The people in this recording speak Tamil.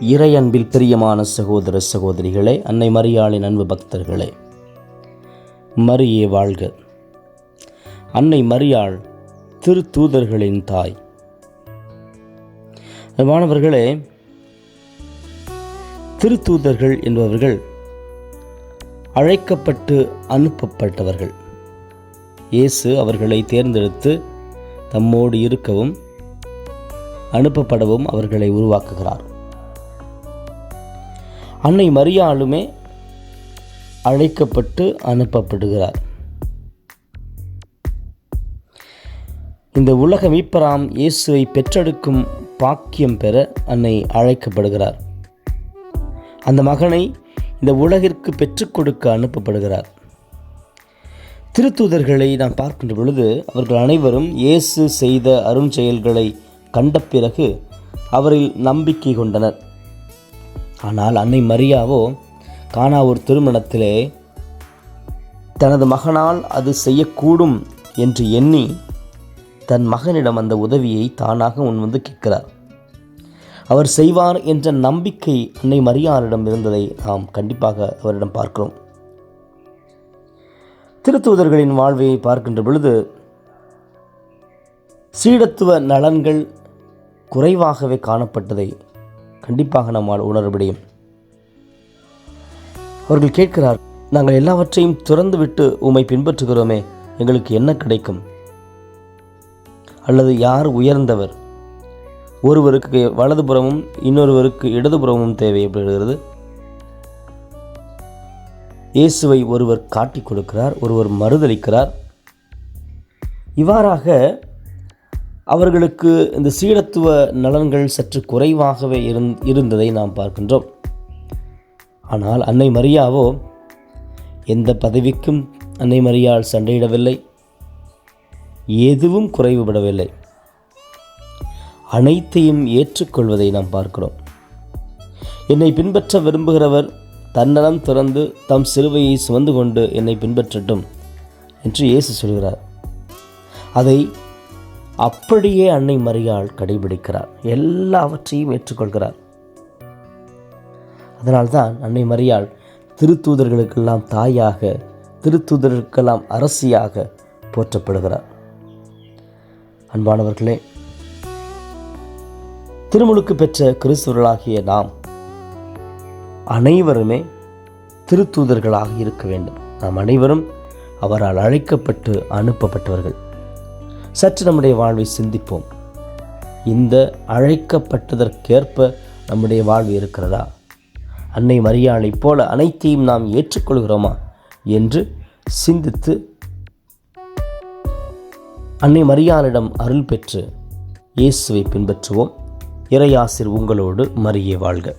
இறை அன்பில் பிரியமான சகோதர சகோதரிகளே அன்னை மரியாளின் அன்பு பக்தர்களே மரியே வாழ்க. அன்னை மரியாள் திருத்தூதர்களின் தாய். மாணவர்களே திருத்தூதர்கள் என்பவர்கள் அழைக்கப்பட்டு அனுப்பப்பட்டவர்கள். இயேசு அவர்களை தேர்ந்தெடுத்து தம்மோடு இருக்கவும் அனுப்பப்படவும் அவர்களை உருவாக்குகிறார். அன்னை மரியாளுமே அழைக்கப்பட்டு அனுப்பப்படுகிறார். இந்த உலக மீட்பராம் இயேசுவை பெற்றெடுக்கும் பாக்கியம் பெற அன்னை அழைக்கப்படுகிறார். அந்த மகனை இந்த உலகிற்கு பெற்றுக் கொடுக்க அனுப்பப்படுகிறார். திருத்தூதர்களை நாம் பார்க்கின்ற பொழுது அவர்கள் அனைவரும் இயேசு செய்த அருஞ்செயல்களை கண்ட பிறகு அவரில் நம்பிக்கை கொண்டனர். ஆனால் அன்னை மரியாவோ காணா ஒரு திருமணத்திலே தனது மகனால் அது செய்யக்கூடும் என்று எண்ணி தன் மகனிடம் அந்த உதவியை தானாக முன்வந்து கேட்கிறார். அவர் செய்வார் என்ற நம்பிக்கை அன்னை மரியாரிடம் இருந்ததை நாம் கண்டிப்பாக அவரிடம் பார்க்கிறோம். திருத்தூதர்களின் வாழ்வை பார்க்கின்ற பொழுது சீடத்துவ நலன்கள் குறைவாகவே காணப்பட்டதை கண்டிப்பாக நம்மால் உணர முடியும். அவர்கள் கேட்கிறார் நாங்கள் எல்லாவற்றையும் துறந்துவிட்டு உம்மை பின்பற்றுகிறோமே எங்களுக்கு என்ன கிடைக்கும்? அல்லது யார் உயர்ந்தவர் ஒருவருக்கு வலதுபுறமும் இன்னொருவருக்கு இடதுபுறமும் தேவைப்படுகிறது இயேசுவை ஒருவர் காட்டிக் கொடுக்கிறார் ஒருவர் மறுதளிக்கிறார் இவ்வாறாக அவர்களுக்கு இந்த சீடத்துவ நலன்கள் சற்று குறைவாகவே இருந் இருந்ததை நாம் பார்க்கின்றோம். ஆனால் அன்னை மரியாவோ எந்த பதவிக்கும் அன்னை மரியாள் சண்டையிடவில்லை. எதுவும் குறைவுபடவில்லை. அனைத்தையும் ஏற்றுக்கொள்வதை நாம் பார்க்கிறோம். என்னை பின்பற்ற விரும்புகிறவர் தன்னலம் துறந்து தம் சிலுவையை சுமந்து கொண்டு என்னை பின்பற்றட்டும் என்று இயேசு சொல்கிறார். அதை அப்படியே அன்னை மரியாள் கடைபிடிக்கிறார். எல்லாவற்றையும் ஏற்றுக்கொள்கிறார். அதனால்தான் அன்னை மரியாள் திருத்தூதர்களுக்கெல்லாம் தாயாக திருத்தூதர்களுக்கெல்லாம் அரசியாக போற்றப்படுகிறார். அன்பானவர்களே திருமுழுக்கு பெற்ற கிறிஸ்துவர்களாகிய நாம் அனைவருமே திருத்தூதர்களாக இருக்க வேண்டும். நாம் அனைவரும் அவரால் அழைக்கப்பட்டு அனுப்பப்பட்டவர்கள். சற்று நம்முடைய வாழ்வை சிந்திப்போம். இந்த அழைக்கப்பட்டதற்கேற்ப நம்முடைய வாழ்வு இருக்கிறதா? அன்னை மரியாளை போல அனைத்தையும் நாம் ஏற்றுக்கொள்கிறோமா? என்று சிந்தித்து அன்னை மரியாளிடம் அருள் பெற்று இயேசுவை பின்பற்றுவோம். இறையாசிர் உங்களோடு மறியே வாழ்க.